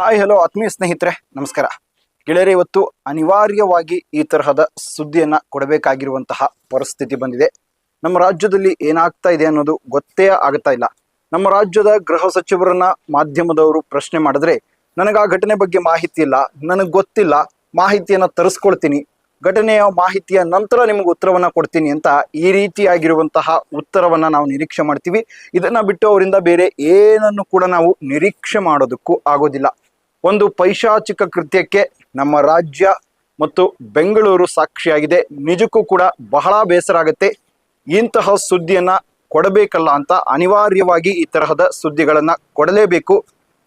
Hi, hello, ಆತ್ಮೀಯ ಸ್ನೇಹಿತರೆ, ನಮಸ್ಕಾರ. ಗೆಳೆಯರೆ, ಇವತ್ತು ಅನಿವಾರ್ಯವಾಗಿ ಈ ತರಹದ ಸುದ್ದಿಯನ್ನ ಕೊಡಬೇಕಾಗಿರುವಂತಹ ಪರಿಸ್ಥಿತಿ ಬಂದಿದೆ. ನಮ್ಮ ರಾಜ್ಯದಲ್ಲಿ ಏನಾಗ್ತಾ ಇದೆ ಅನ್ನೋದು ಗೊತ್ತೇ ಆಗ್ತಾ ಇಲ್ಲ. ನಮ್ಮ ರಾಜ್ಯದ ಗೃಹ ಸಚಿವರನ್ನ ಮಾಧ್ಯಮದವರು ಪ್ರಶ್ನೆ ಮಾಡಿದ್ರೆ, ನನಗೆ ಆ ಘಟನೆ ಬಗ್ಗೆ ಮಾಹಿತಿ ಇಲ್ಲ, ನನಗೆ ಗೊತ್ತಿಲ್ಲ, ಮಾಹಿತಿಯನ್ನ ತರಿಸ್ಕೊಳ್ತೀನಿ, ಘಟನೆಯ ಮಾಹಿತಿಯ ನಂತರ ನಿಮಗೆ ಉತ್ತರವನ್ನ ಕೊಡ್ತೀನಿ ಅಂತ ಈ ರೀತಿಯಾಗಿರುವಂತಹ ಉತ್ತರವನ್ನ ನಾವು ನಿರೀಕ್ಷೆ ಮಾಡ್ತೀವಿ. ಇದನ್ನ ಬಿಟ್ಟು ಅವರಿಂದ ಬೇರೆ ಏನನ್ನು ಕೂಡ ನಾವು ನಿರೀಕ್ಷೆ ಮಾಡೋದಕ್ಕೂ ಆಗೋದಿಲ್ಲ. ಒಂದು ಪೈಶಾಚಿಕ ಕೃತ್ಯಕ್ಕೆ ನಮ್ಮ ರಾಜ್ಯ ಮತ್ತು ಬೆಂಗಳೂರು ಸಾಕ್ಷಿಯಾಗಿದೆ. ನಿಜಕ್ಕೂ ಕೂಡ ಬಹಳ ಬೇಸರ ಆಗುತ್ತೆ. ಇಂತಹ ಸುದ್ದಿಯನ್ನ ಕೊಡಬೇಕಲ್ಲ ಅಂತ ಅನಿವಾರ್ಯವಾಗಿ ಈ ತರಹದ ಸುದ್ದಿಗಳನ್ನ ಕೊಡಲೇಬೇಕು.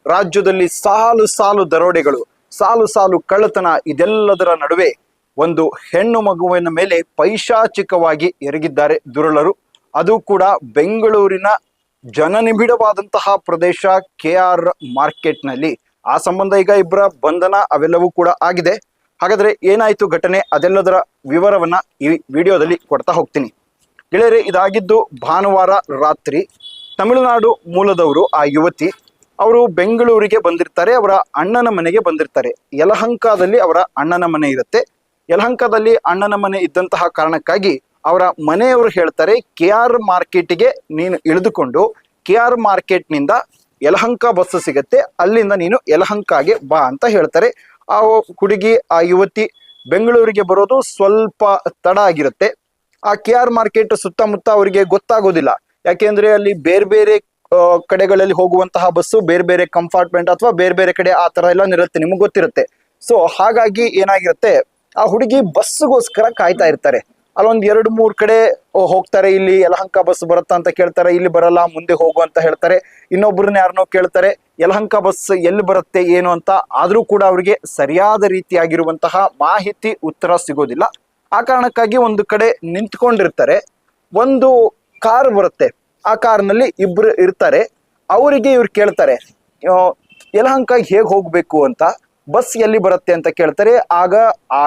ರಾಜ್ಯದಲ್ಲಿ ಸಾಲು ಸಾಲು ದರೋಡೆಗಳು, ಸಾಲು ಸಾಲು ಕಳ್ಳತನ ಇದೆಲ್ಲದರ ನಡುವೆ ಒಂದು ಹೆಣ್ಣು ಮಗುವಿನ ಮೇಲೆ ಪೈಶಾಚಿಕವಾಗಿ ಎರಗಿದ್ದಾರೆ ದುರುಳರು. ಅದು ಕೂಡ ಬೆಂಗಳೂರಿನ ಜನನಿಬಿಡವಾದಂತಹ ಪ್ರದೇಶ ಕೆ ಆರ್ ಮಾರ್ಕೆಟ್ನಲ್ಲಿ. ಆ ಸಂಬಂಧ ಈಗ ಇಬ್ಬರ ಬಂಧನ ಅವೆಲ್ಲವೂ ಕೂಡ ಆಗಿದೆ. ಹಾಗಾದ್ರೆ ಏನಾಯ್ತು ಘಟನೆ ಅದೆಲ್ಲದರ ವಿವರವನ್ನ ಈ ವಿಡಿಯೋದಲ್ಲಿ ಕೊಡ್ತಾ ಹೋಗ್ತೀನಿ. ಗೆಳೆಯರೆ, ಇದಾಗಿದ್ದು ಭಾನುವಾರ ರಾತ್ರಿ ತಮಿಳುನಾಡು ಮೂಲದವರು ಆ ಯುವತಿ, ಅವರು ಬೆಂಗಳೂರಿಗೆ ಬಂದಿರ್ತಾರೆ, ಅವರ ಅಣ್ಣನ ಮನೆಗೆ ಬಂದಿರ್ತಾರೆ. ಯಲಹಂಕದಲ್ಲಿ ಅವರ ಅಣ್ಣನ ಮನೆ ಇರುತ್ತೆ. ಯಲಹಂಕದಲ್ಲಿ ಅಣ್ಣನ ಮನೆ ಇದ್ದಂತಹ ಕಾರಣಕ್ಕಾಗಿ ಅವರ ಮನೆಯವರು ಹೇಳ್ತಾರೆ, ಕೆ ಆರ್ ಮಾರ್ಕೆಟ್ಗೆ ನೀನು ಇಳಿದುಕೊಂಡು, ಕೆ ಆರ್ ಮಾರ್ಕೆಟ್ನಿಂದ ಯಲಹಂಕ ಬಸ್ ಸಿಗತ್ತೆ, ಅಲ್ಲಿಂದ ನೀನು ಯಲಹಂಕಾಗೆ ಬಾ ಅಂತ ಹೇಳ್ತಾರೆ. ಆ ಹುಡುಗಿ, ಆ ಯುವತಿ ಬೆಂಗಳೂರಿಗೆ ಬರೋದು ಸ್ವಲ್ಪ ತಡ ಆಗಿರುತ್ತೆ. ಆ ಕೆ ಆರ್ ಮಾರ್ಕೆಟ್ ಸುತ್ತಮುತ್ತ ಅವರಿಗೆ ಗೊತ್ತಾಗೋದಿಲ್ಲ. ಯಾಕೆಂದ್ರೆ ಅಲ್ಲಿ ಬೇರೆ ಬೇರೆ ಕಡೆಗಳಲ್ಲಿ ಹೋಗುವಂತಹ ಬಸ್ಸು ಬೇರೆ ಬೇರೆ ಕಂಪಾರ್ಟ್ಮೆಂಟ್ ಅಥವಾ ಬೇರೆ ಬೇರೆ ಕಡೆ ಆ ತರ ಎಲ್ಲ ಇರುತ್ತೆ ನಿಮಗೆ ಗೊತ್ತಿರುತ್ತೆ. ಸೊ ಹಾಗಾಗಿ ಏನಾಗಿರುತ್ತೆ, ಆ ಹುಡುಗಿ ಬಸ್ಗೋಸ್ಕರ ಕಾಯ್ತಾ ಇರ್ತಾರೆ. ಅಲ್ಲೊಂದ್ ಎರಡು ಮೂರು ಕಡೆ ಹೋಗ್ತಾರೆ ಇಲ್ಲಿ, ಯಲಹಂಕ ಬಸ್ ಬರುತ್ತಾ ಅಂತ ಕೇಳ್ತಾರೆ, ಇಲ್ಲಿ ಬರಲ್ಲ, ಮುಂದೆ ಹೋಗು ಅಂತ ಹೇಳ್ತಾರೆ. ಇನ್ನೊಬ್ರನ್ನ ಯಾರನ್ನೋ ಕೇಳ್ತಾರೆ, ಯಲಹಂಕ ಬಸ್ ಎಲ್ಲಿ ಬರುತ್ತೆ, ಏನು ಅಂತ, ಆದ್ರೂ ಕೂಡ ಅವರಿಗೆ ಸರಿಯಾದ ರೀತಿಯಾಗಿರುವಂತಹ ಮಾಹಿತಿ ಉತ್ತರ ಸಿಗೋದಿಲ್ಲ. ಆ ಕಾರಣಕ್ಕಾಗಿ ಒಂದು ಕಡೆ ನಿಂತ್ಕೊಂಡಿರ್ತಾರೆ. ಒಂದು ಕಾರ್ ಬರುತ್ತೆ, ಆ ಕಾರ್ನಲ್ಲಿ ಇಬ್ರು ಇರ್ತಾರೆ. ಅವರಿಗೆ ಇವ್ರು ಕೇಳ್ತಾರೆ ಯಲಹಂಕ ಹೇಗೆ ಹೋಗಬೇಕು ಅಂತ ಬಸ್ ಎಲ್ಲಿ ಬರುತ್ತೆ? ಅಂತ ಕೇಳ್ತಾರೆ. ಆಗ ಆ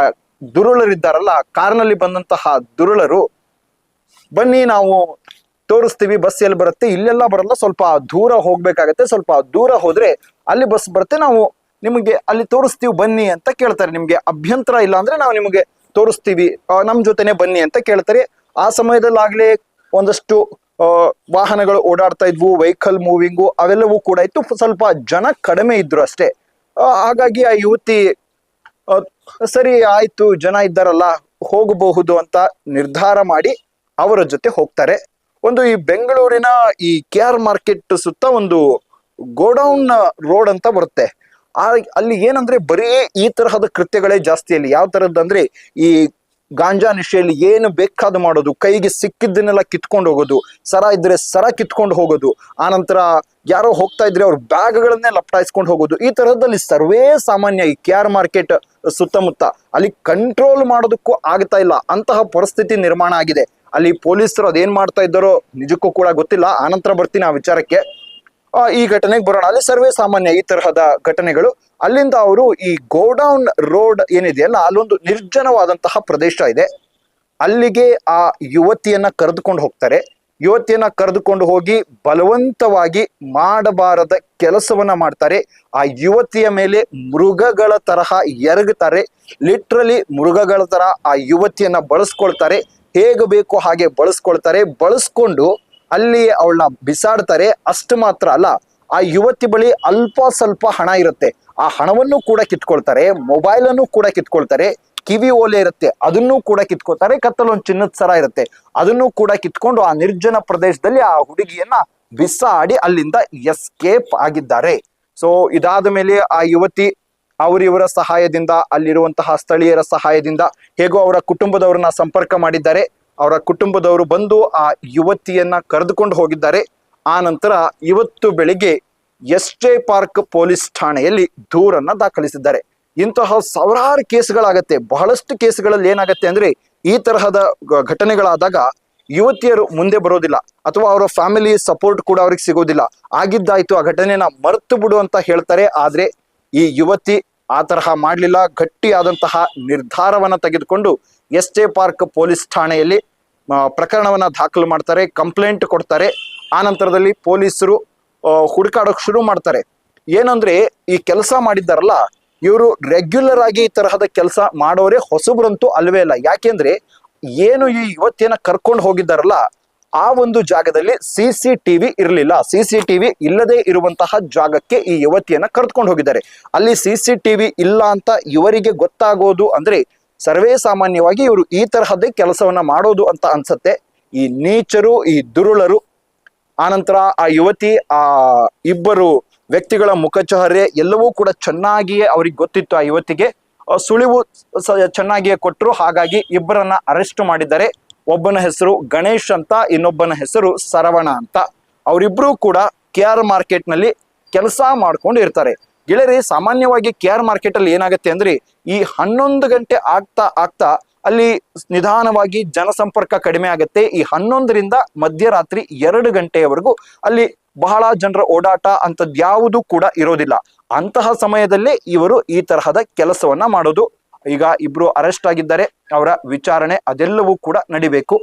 ದುರುಳರಿದ್ದಾರಲ್ಲ ಕಾರ್ನಲ್ಲಿ ಬಂದಂತಹ ದುರುಳರು, ಬನ್ನಿ ನಾವು ತೋರಿಸ್ತೀವಿ ಬಸ್ ಎಲ್ಲಿ ಬರುತ್ತೆ, ಇಲ್ಲೆಲ್ಲ ಬರಲ್ಲ, ಸ್ವಲ್ಪ ದೂರ ಹೋಗ್ಬೇಕಾಗತ್ತೆ, ಸ್ವಲ್ಪ ದೂರ ಹೋದ್ರೆ ಅಲ್ಲಿ ಬಸ್ ಬರುತ್ತೆ, ನಾವು ನಿಮಗೆ ಅಲ್ಲಿ ತೋರಿಸ್ತೀವಿ, ಬನ್ನಿ ಅಂತ ಕೇಳ್ತಾರೆ. ನಿಮ್ಗೆ ಅಭ್ಯಂತರ ಇಲ್ಲ ಅಂದ್ರೆ ನಾವು ನಿಮಗೆ ತೋರಿಸ್ತೀವಿ ನಮ್ಮ ನಮ್ ಜೊತೆನೆ ಬನ್ನಿ ಅಂತ ಕೇಳ್ತಾರೆ. ಆ ಸಮಯದಲ್ಲಾಗ್ಲೇ ಒಂದಷ್ಟು ವಾಹನಗಳು ಓಡಾಡ್ತಾ ಇದ್ವು ವೆಹಿಕಲ್ ಮೂವಿಂಗು ಅವೆಲ್ಲವೂ ಕೂಡ ಇತ್ತು. ಸ್ವಲ್ಪ ಜನ ಕಡಿಮೆ ಇದ್ರು ಅಷ್ಟೇ. ಹಾಗಾಗಿ ಆ ಯುವತಿ ಸರಿ, ಆಯ್ತು, ಜನ ಇದ್ದಾರಲ್ಲ, ಹೋಗಬಹುದು ಅಂತ ನಿರ್ಧಾರ ಮಾಡಿ ಅವರ ಜೊತೆ ಹೋಗ್ತಾರೆ. ಒಂದು ಈ ಬೆಂಗಳೂರಿನ ಈ ಕೆ ಆರ್ ಮಾರ್ಕೆಟ್ ಸುತ್ತ ಒಂದು ಗೋಡೌನ್ ರೋಡ್ ಅಂತ ಬರುತ್ತೆ. ಆ, ಅಲ್ಲಿ ಏನಂದ್ರೆ ಬರೀ ಈ ತರಹದ ಕೃತ್ಯಗಳೇ ಜಾಸ್ತಿ ಅಲ್ಲಿ. ಯಾವ ತರದಂದ್ರೆ ಈ ಗಾಂಜಾ ನಿಶೆಯಲ್ಲಿ ಏನು ಬೇಕಾದ ಮಾಡೋದು? ಕೈಗೆ ಸಿಕ್ಕಿದ್ದನ್ನೆಲ್ಲ ಕಿತ್ಕೊಂಡು ಹೋಗೋದು, ಸರ ಇದ್ರೆ ಸರ ಕಿತ್ಕೊಂಡು ಹೋಗೋದು ಆನಂತರ ಯಾರೋ ಹೋಗ್ತಾ ಇದ್ರೆ ಅವ್ರ ಬ್ಯಾಗ್ಗಳನ್ನೇ ಲಪ್ಟಾಯಿಸ್ಕೊಂಡು ಹೋಗೋದು. ಈ ತರಹದಲ್ಲಿ ಸರ್ವೇ ಸಾಮಾನ್ಯ ಈ ಕೆ ಆರ್ ಮಾರ್ಕೆಟ್ ಸುತ್ತಮುತ್ತ ಅಲ್ಲಿ ಕಂಟ್ರೋಲ್ ಮಾಡೋದಕ್ಕೂ ಆಗ್ತಾ ಇಲ್ಲ. ಅಂತಹ ಪರಿಸ್ಥಿತಿ ನಿರ್ಮಾಣ ಆಗಿದೆ. ಅಲ್ಲಿ ಪೊಲೀಸರು ಅದೇನ್ ಮಾಡ್ತಾ ಇದ್ದಾರೋ ನಿಜಕ್ಕೂ ಕೂಡ ಗೊತ್ತಿಲ್ಲ. ಆನಂತರ ಬರ್ತೀನಿ ಆ ವಿಚಾರಕ್ಕೆ. ಈ ಘಟನೆಗೆ ಬರೋಣ. ಅಲ್ಲಿ ಸರ್ವೇ ಸಾಮಾನ್ಯ ಈ ತರಹದ ಘಟನೆಗಳು. ಅಲ್ಲಿಂದ ಅವರು ಈ ಗೋಡೌನ್ ರೋಡ್ ಏನಿದೆಯಲ್ಲ, ಅಲ್ಲೊಂದು ನಿರ್ಜನವಾದಂತಹ ಪ್ರದೇಶ ಇದೆ. ಅಲ್ಲಿಗೆ ಆ ಯುವತಿಯನ್ನ ಕರೆದುಕೊಂಡು ಹೋಗ್ತಾರೆ. ಯುವತಿಯನ್ನ ಕರೆದುಕೊಂಡು ಹೋಗಿ ಬಲವಂತವಾಗಿ ಮಾಡಬಾರದ ಕೆಲಸವನ್ನ ಮಾಡ್ತಾರೆ. ಆ ಯುವತಿಯ ಮೇಲೆ ಮೃಗಗಳ ತರಹ ಎರಗುತ್ತಾರೆ. ಲಿಟ್ರಲಿ ಮೃಗಗಳ ತರ ಆ ಯುವತಿಯನ್ನ ಬಳಸ್ಕೊಳ್ತಾರೆ. ಹೇಗೆ ಬೇಕೋ ಹಾಗೆ ಬಳಸ್ಕೊಳ್ತಾರೆ. ಬಳಸ್ಕೊಂಡು ಅಲ್ಲಿ ಅವಳನ್ನ ಬಿಸಾಡ್ತಾರೆ, ಅಷ್ಟು ಮಾತ್ರ ಅಲ್ಲ, ಆ ಯುವತಿ ಬಳಿ ಅಲ್ಪ ಸ್ವಲ್ಪ ಹಣ ಇರುತ್ತೆ. ಆ ಹಣವನ್ನು ಕೂಡ ಕಿತ್ಕೊಳ್ತಾರೆ ಮೊಬೈಲ್ ಅನ್ನು ಕೂಡ ಕಿತ್ಕೊಳ್ತಾರೆ, ಕಿವಿ ಓಲೆ ಇರುತ್ತೆ, ಅದನ್ನು ಕೂಡ ಕಿತ್ಕೊಳ್ತಾರೆ ಕತ್ತಲೊಂದು ಚಿನ್ನದ ಸರ ಇರುತ್ತೆ. ಅದನ್ನು ಕೂಡ ಕಿತ್ಕೊಂಡು ಆ ನಿರ್ಜನ ಪ್ರದೇಶದಲ್ಲಿ ಆ ಹುಡುಗಿಯನ್ನ ಬಿಸಾಡಿ ಅಲ್ಲಿಂದ ಎಸ್ಕೇಪ್ ಆಗಿದ್ದಾರೆ. ಸೊ ಇದಾದ ಮೇಲೆ ಆ ಯುವತಿ ಅವರಿವರ ಸಹಾಯದಿಂದ, ಅಲ್ಲಿರುವಂತಹ ಸ್ಥಳೀಯರ ಸಹಾಯದಿಂದ, ಹೇಗೋ ಅವರ ಕುಟುಂಬದವರನ್ನ ಸಂಪರ್ಕ ಮಾಡಿದ್ದಾರೆ. ಅವರ ಕುಟುಂಬದವರು ಬಂದು ಆ ಯುವತಿಯನ್ನ ಕರೆದುಕೊಂಡು ಹೋಗಿದ್ದಾರೆ. ಆ ನಂತರ ಇವತ್ತು ಬೆಳಿಗ್ಗೆ ಎಸ್ ಜೆ ಪಾರ್ಕ್ ಪೊಲೀಸ್ ಠಾಣೆಯಲ್ಲಿ ದೂರನ್ನ ದಾಖಲಿಸಿದ್ದಾರೆ. ಇಂತಹ ಸಾವಿರಾರು ಕೇಸ್ಗಳಾಗತ್ತೆ. ಬಹಳಷ್ಟು ಕೇಸ್ಗಳಲ್ಲಿ ಏನಾಗತ್ತೆ ಅಂದ್ರೆ ಈ ತರಹದ ಘಟನೆಗಳಾದಾಗ ಯುವತಿಯರು ಮುಂದೆ ಬರೋದಿಲ್ಲ. ಅಥವಾ ಅವರ ಫ್ಯಾಮಿಲಿ ಸಪೋರ್ಟ್ ಕೂಡ ಅವ್ರಿಗೆ ಸಿಗೋದಿಲ್ಲ. ಆಗಿದ್ದಾಯ್ತು, ಆ ಘಟನೆನ ಮರೆತು ಬಿಡು ಅಂತ ಹೇಳ್ತಾರೆ. ಆದ್ರೆ ಈ ಯುವತಿ ಆ ತರಹ ಮಾಡಲಿಲ್ಲ. ಗಟ್ಟಿಯಾದಂತಹ ನಿರ್ಧಾರವನ್ನ ತೆಗೆದುಕೊಂಡು ಎಸ್ ಜೆ ಪಾರ್ಕ್ ಪೊಲೀಸ್ ಠಾಣೆಯಲ್ಲಿ ಪ್ರಕರಣವನ್ನು ದಾಖಲು ಮಾಡ್ತಾರೆ, ಕಂಪ್ಲೇಂಟ್ ಕೊಡ್ತಾರೆ. ಆ ನಂತರದಲ್ಲಿ ಪೊಲೀಸರು ಹುಡುಕಾಡೋಕೆ ಶುರು ಮಾಡ್ತಾರೆ. ಏನಂದ್ರೆ, ಈ ಕೆಲಸ ಮಾಡಿದ್ದಾರಲ್ಲ, ಇವರು ರೆಗ್ಯುಲರ್ ಆಗಿ ಈ ತರಹದ ಕೆಲಸ ಮಾಡೋರೇ ಹೊಸಬ್ರಂತೂ ಅಲ್ವೇ ಇಲ್ಲ. ಯಾಕೆಂದ್ರೆ, ಏನು ಈ ಯುವತಿಯನ್ನ ಕರ್ಕೊಂಡು ಹೋಗಿದ್ದಾರಲ್ಲ, ಆ ಒಂದು ಜಾಗದಲ್ಲಿ ಸಿ ಸಿ ಟಿವಿ ಇರಲಿಲ್ಲ. ಸಿ ಸಿ ಟಿವಿ ಇಲ್ಲದೆ ಇರುವಂತಹ ಜಾಗಕ್ಕೆ ಈ ಯುವತಿಯನ್ನ ಕರೆದುಕೊಂಡು ಹೋಗಿದ್ದಾರೆ. ಅಲ್ಲಿ ಸಿ ಸಿ ಟಿವಿ ಇಲ್ಲ ಅಂತ ಇವರಿಗೆ ಗೊತ್ತಾಗೋದು ಅಂದ್ರೆ ಸರ್ವೇ ಸಾಮಾನ್ಯವಾಗಿ ಇವರು ಈ ತರಹದ್ದೇ ಕೆಲಸವನ್ನ ಮಾಡೋದು ಅಂತ ಅನ್ಸತ್ತೆ. ಈ ನೀಚರು, ಈ ದುರುಳರು, ಆನಂತರ ಆ ಯುವತಿ, ಆ ಇಬ್ಬರು ವ್ಯಕ್ತಿಗಳ ಮುಖಚಹರೆ ಎಲ್ಲವೂ ಕೂಡ ಚೆನ್ನಾಗಿಯೇ ಅವ್ರಿಗೆ ಗೊತ್ತಿತ್ತು ಆ ಯುವತಿಗೆ. ಸುಳಿವು ಚೆನ್ನಾಗಿಯೇ ಕೊಟ್ಟರು ಹಾಗಾಗಿ ಇಬ್ಬರನ್ನ ಅರೆಸ್ಟ್ ಮಾಡಿದ್ದಾರೆ. ಒಬ್ಬನ ಹೆಸರು ಗಣೇಶ್ ಅಂತ, ಇನ್ನೊಬ್ಬನ ಹೆಸರು ಸರವಣ ಅಂತ. ಅವರಿಬ್ರು ಕೂಡ ಕೆ ಆರ್ ಮಾರ್ಕೆಟ್ನಲ್ಲಿ ಕೆಲಸ ಮಾಡ್ಕೊಂಡು ಇರ್ತಾರೆ. ಗೆಳೆಯರಿ, ಸಾಮಾನ್ಯವಾಗಿ ಕೆ ಆರ್ ಮಾರ್ಕೆಟ್ ಅಲ್ಲಿ ಏನಾಗುತ್ತೆ ಅಂದ್ರೆ, ಈ ಹನ್ನೊಂದು ಗಂಟೆ ಆಗ್ತಾ ಆಗ್ತಾ ಅಲ್ಲಿ ನಿಧಾನವಾಗಿ ಜನಸಂಪರ್ಕ ಕಡಿಮೆ ಆಗುತ್ತೆ. ಈ ಹನ್ನೊಂದರಿಂದ ಮಧ್ಯರಾತ್ರಿ ಎರಡು ಗಂಟೆಯವರೆಗೂ ಅಲ್ಲಿ ಬಹಳ ಜನರ ಓಡಾಟ ಅಂತದ್ ಯಾವುದು ಕೂಡ ಇರೋದಿಲ್ಲ. ಅಂತಹ ಸಮಯದಲ್ಲಿ ಇವರು ಈ ತರಹದ ಕೆಲಸವನ್ನ ಮಾಡೋದು. ಈಗ ಇಬ್ರು ಅರೆಸ್ಟ್ ಆಗಿದ್ದಾರೆ. ಅವರ ವಿಚಾರಣೆ ಅದೆಲ್ಲವೂ ಕೂಡ ನಡಿಬೇಕು.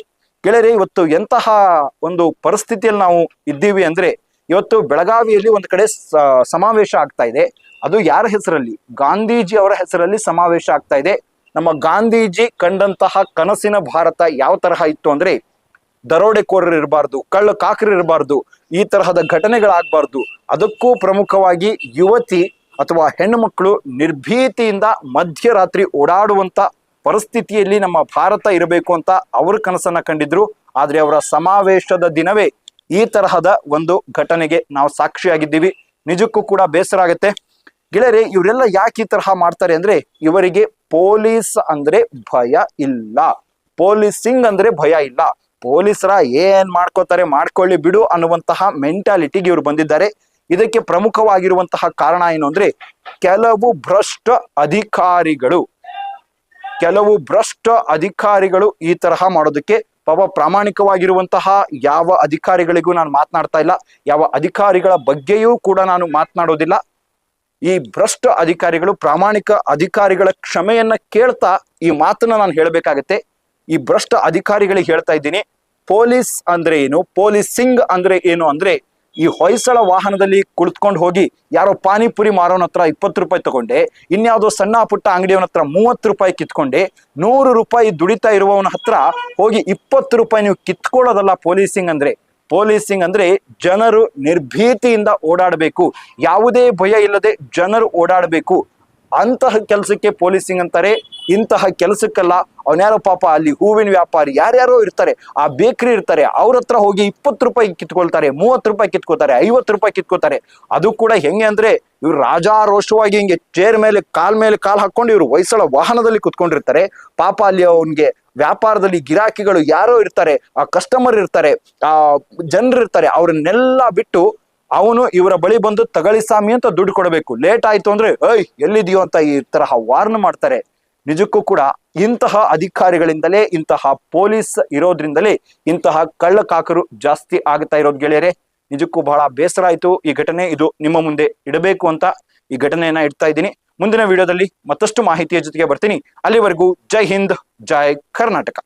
ಗೆಳೆಯರೆ, ಇವತ್ತು ಎಂತಹ ಒಂದು ಪರಿಸ್ಥಿತಿಯಲ್ಲಿ ನಾವು ಇದ್ದೀವಿ ಅಂದ್ರೆ ಇವತ್ತು ಬೆಳಗಾವಿಯಲ್ಲಿ ಒಂದು ಕಡೆ ಸಮಾವೇಶ ಆಗ್ತಾ ಇದೆ. ಅದು ಯಾರ ಹೆಸರಲ್ಲಿ? ಗಾಂಧೀಜಿ ಅವರ ಹೆಸರಲ್ಲಿ ಸಮಾವೇಶ ಆಗ್ತಾ ಇದೆ. ನಮ್ಮ ಗಾಂಧೀಜಿ ಕಂಡಂತಹ ಕನಸಿನ ಭಾರತ ಯಾವ ತರಹ ಇತ್ತು ಅಂದ್ರೆ, ದರೋಡೆಕೋರರು ಇರಬಾರ್ದು, ಕಳ್ಳ ಕಾಕರು ಇರಬಾರ್ದು, ಈ ತರಹದ ಘಟನೆಗಳಾಗಬಾರ್ದು, ಅದಕ್ಕೂ ಪ್ರಮುಖವಾಗಿ ಯುವತಿ ಅಥವಾ ಹೆಣ್ಣು ಮಕ್ಕಳು ನಿರ್ಭೀತಿಯಿಂದ ಮಧ್ಯರಾತ್ರಿ ಓಡಾಡುವಂತ ಪರಿಸ್ಥಿತಿಯಲ್ಲಿ ನಮ್ಮ ಭಾರತ ಇರಬೇಕು ಅಂತ ಅವರು ಕನಸನ್ನ ಕಂಡಿದ್ರು. ಆದ್ರೆ ಅವರ ಸಮಾವೇಶದ ದಿನವೇ ಈ ತರಹದ ಒಂದು ಘಟನೆಗೆ ನಾವು ಸಾಕ್ಷಿಯಾಗಿದ್ದೀವಿ. ನಿಜಕ್ಕೂ ಕೂಡ ಬೇಸರ ಆಗುತ್ತೆ. ಗೆಳೆಯರೆ, ಇವರೆಲ್ಲ ಯಾಕೆ ಈ ತರಹ ಮಾಡ್ತಾರೆ ಅಂದ್ರೆ ಇವರಿಗೆ ಪೊಲೀಸ್ ಅಂದ್ರೆ ಭಯ ಇಲ್ಲ. ಪೊಲೀಸಿಂಗ್ ಅಂದ್ರೆ ಭಯ ಇಲ್ಲ. ಪೊಲೀಸರ ಏನ್ ಮಾಡ್ಕೋತಾರೆ ಮಾಡ್ಕೊಳ್ಳಿ ಬಿಡು ಅನ್ನುವಂತಹ ಮೆಂಟಾಲಿಟಿಗೆ ಇವರು ಬಂದಿದ್ದಾರೆ. ಇದಕ್ಕೆ ಪ್ರಮುಖವಾಗಿರುವಂತಹ ಕಾರಣ ಏನು ಅಂದ್ರೆ ಕೆಲವು ಭ್ರಷ್ಟ ಅಧಿಕಾರಿಗಳು. ಕೆಲವು ಭ್ರಷ್ಟ ಅಧಿಕಾರಿಗಳು ಈ ತರಹ ಮಾಡೋದಕ್ಕೆ ಪಾಪ ಪ್ರಾಮಾಣಿಕವಾಗಿರುವಂತಹ ಯಾವ ಅಧಿಕಾರಿಗಳಿಗೂ ನಾನು ಮಾತನಾಡ್ತಾ ಇಲ್ಲ. ಯಾವ ಅಧಿಕಾರಿಗಳ ಬಗ್ಗೆಯೂ ಕೂಡ ನಾನು ಮಾತನಾಡೋದಿಲ್ಲ. ಈ ಭ್ರಷ್ಟ ಅಧಿಕಾರಿಗಳು, ಪ್ರಾಮಾಣಿಕ ಅಧಿಕಾರಿಗಳ ಕ್ಷಮೆಯನ್ನ ಕೇಳ್ತಾ ಈ ಮಾತನ್ನ ನಾನು ಹೇಳಬೇಕಾಗತ್ತೆ. ಈ ಭ್ರಷ್ಟ ಅಧಿಕಾರಿಗಳಿಗೆ ಹೇಳ್ತಾ ಇದ್ದೀನಿ. ಪೊಲೀಸ್ ಅಂದ್ರೆ ಏನು? ಪೊಲೀಸಿಂಗ್ ಅಂದ್ರೆ ಏನು ಅಂದ್ರೆ ಈ ಹೊಯ್ಸಳ ವಾಹನದಲ್ಲಿ ಕುಳಿತುಕೊಂಡು ಹೋಗಿ ಯಾರೋ ಪಾನಿಪುರಿ ಮಾರೋನ ಹತ್ರ ಇಪ್ಪತ್ತು ರೂಪಾಯಿ ತಗೊಂಡೆ, ಇನ್ಯಾವುದೋ ಸಣ್ಣ ಪುಟ್ಟ ಅಂಗಡಿಯವನ ಹತ್ರ ಮೂವತ್ತು ರೂಪಾಯಿ ಕಿತ್ಕೊಂಡೆ, ನೂರು ರೂಪಾಯಿ ದುಡಿತಾ ಇರುವವನ ಹತ್ರ ಹೋಗಿ ಇಪ್ಪತ್ತು ರೂಪಾಯಿ ನೀವು ಕಿತ್ಕೊಳ್ಳೋದಲ್ಲ ಪೊಲೀಸಿಂಗ್ ಅಂದ್ರೆ? ಪೊಲೀಸಿಂಗ್ ಅಂದ್ರೆ ಜನರು ನಿರ್ಭೀತಿಯಿಂದ ಓಡಾಡಬೇಕು. ಯಾವುದೇ ಭಯ ಇಲ್ಲದೆ ಜನರು ಓಡಾಡಬೇಕು. ಅಂತಹ ಕೆಲಸಕ್ಕೆ ಪೊಲೀಸಿಂಗ್ ಅಂತಾರೆ, ಇಂತಹ ಕೆಲಸಕ್ಕಲ್ಲ ಅವನ್ಯಾರೋ ಪಾಪ ಅಲ್ಲಿ ಹೂವಿನ ವ್ಯಾಪಾರಿ, ಯಾರ್ಯಾರೋ ಇರ್ತಾರೆ, ಆ ಬೇಕರಿ ಇರ್ತಾರೆ, ಅವ್ರ ಹತ್ರ ಹೋಗಿ ಇಪ್ಪತ್ತು ರೂಪಾಯಿ ಕಿತ್ಕೊಳ್ತಾರೆ, ಮೂವತ್ತು ರೂಪಾಯಿ ಕಿತ್ಕೋತಾರೆ ಐವತ್ತು ರೂಪಾಯಿ ಕಿತ್ಕೋತಾರೆ ಅದು ಕೂಡ ಹೆಂಗೆ ಅಂದ್ರೆ ಇವ್ರು ರಾಜಾರೋಷವಾಗಿ ಹಿಂಗೆ ಚೇರ್ ಮೇಲೆ, ಕಾಲ್ ಮೇಲೆ ಕಾಲ್ ಹಾಕೊಂಡು ಇವ್ರು ಹೊಯ್ಸಳ ವಾಹನದಲ್ಲಿ ಕುತ್ಕೊಂಡಿರ್ತಾರೆ. ಪಾಪ ಅಲ್ಲಿ ಅವನಿಗೆ ವ್ಯಾಪಾರದಲ್ಲಿ ಗಿರಾಕಿಗಳು ಯಾರೋ ಇರ್ತಾರೆ, ಆ ಕಸ್ಟಮರ್ ಇರ್ತಾರೆ, ಆ ಜನರು ಇರ್ತಾರೆ ಅವ್ರನ್ನೆಲ್ಲ ಬಿಟ್ಟು ಅವನು ಇವರ ಬಳಿ ಬಂದು ತಗಳಿ ಸ್ವಾಮಿ ಅಂತ ದುಡ್ಡು ಕೊಡಬೇಕು. ಲೇಟ್ ಆಯ್ತು ಅಂದ್ರೆ, ಏಯ್, ಎಲ್ಲಿದೆಯೋ ಅಂತ ಈ ತರಹ ವಾರ್ನ್ ಮಾಡ್ತಾರೆ. ನಿಜಕ್ಕೂ ಕೂಡ ಇಂತಹ ಅಧಿಕಾರಿಗಳಿಂದಲೇ, ಇಂತಹ ಪೊಲೀಸ್ ಇರೋದ್ರಿಂದಲೇ ಇಂತಹ ಕಳ್ಳಕಾಕರು ಜಾಸ್ತಿ ಆಗ್ತಾ ಇರೋದು ಗೆಳೆಯರೆ. ನಿಜಕ್ಕೂ ಬಹಳ ಬೇಸರ ಆಯ್ತು. ಈ ಘಟನೆ ಇದು ನಿಮ್ಮ ಮುಂದೆ ಇಡಬೇಕು ಅಂತ ಈ ಘಟನೆಯನ್ನ ಇಡ್ತಾ ಇದ್ದೀನಿ. ಮುಂದಿನ ವಿಡಿಯೋದಲ್ಲಿ ಮತ್ತಷ್ಟು ಮಾಹಿತಿಯ ಜೊತೆಗೆ ಬರ್ತೀನಿ. ಅಲ್ಲಿವರೆಗೂ ಜೈ ಹಿಂದ್, ಜೈ ಕರ್ನಾಟಕ.